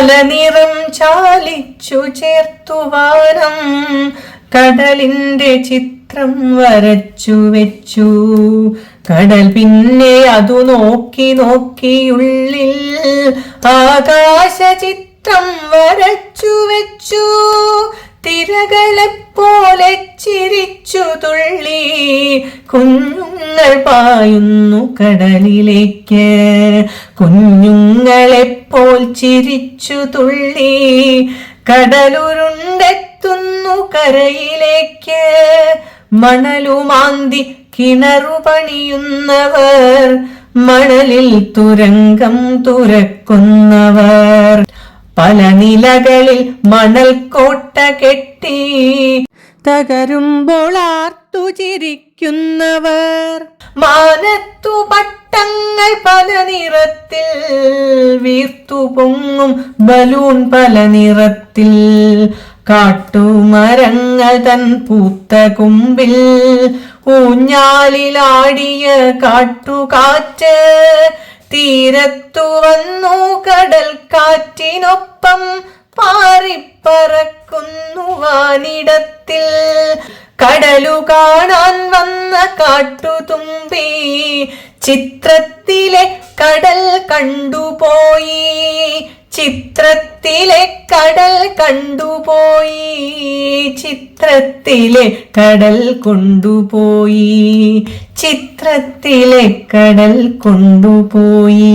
ചാലിച്ചു ചാലിച്ചു ചേർത്തുവാനം കടലിന്റെ ചിത്രം വരച്ചു വെച്ചു. കടൽ പിന്നെ അതു നോക്കി നോക്കിയുള്ളിൽ ആകാശ ചിത്രം വരച്ചു വെച്ചു. തിരകളെ പോലെ ചിരിച്ചു തുള്ളി. കുഞ്ഞുങ്ങൾ പായുന്നു കടലിലേക്ക്. കുഞ്ഞുങ്ങളെപ്പോൾ ചിരിച്ചു തുള്ളി കടലുരുണ്ടെത്തുന്നു കരയിലേക്ക്. മണലുമാന്തി കിണറു പണിയുന്നവർ മണലിൽ തുരങ്കം തുരക്കുന്നവർ. പല നിലകളിൽ മണൽ കോട്ട കെട്ടി തകരുമ്പോൾ ആർത്തു ചിരിക്കുന്നവർ. മാനത്തു പട്ടങ്ങൾ പല നിറത്തിൽ വീർത്തു പൊങ്ങും ബലൂൺ പല നിറത്തിൽ. കാട്ടുമരങ്ങൾ തൻ പൂത്ത കുമ്പിൽ ഊഞ്ഞാലിലാടിയ കാട്ടുകാറ്റ് തീരത്തു വന്നു കടൽ കാറ്റിനൊപ്പം പാറിപ്പറക്കുന്നു വാനിടത്തിൽ. കടലു കാണാൻ വന്ന കാട്ടുതുമ്പി ചിത്രത്തിലെ കടൽ കണ്ടുപോയി. ചിത്രത്തിലെ കടൽ കണ്ടുപോയി. ചിത്രത്തിലെ കടൽ കൊണ്ടുപോയി. ചിത്രത്തിലെ കടൽ കൊണ്ടുപോയി.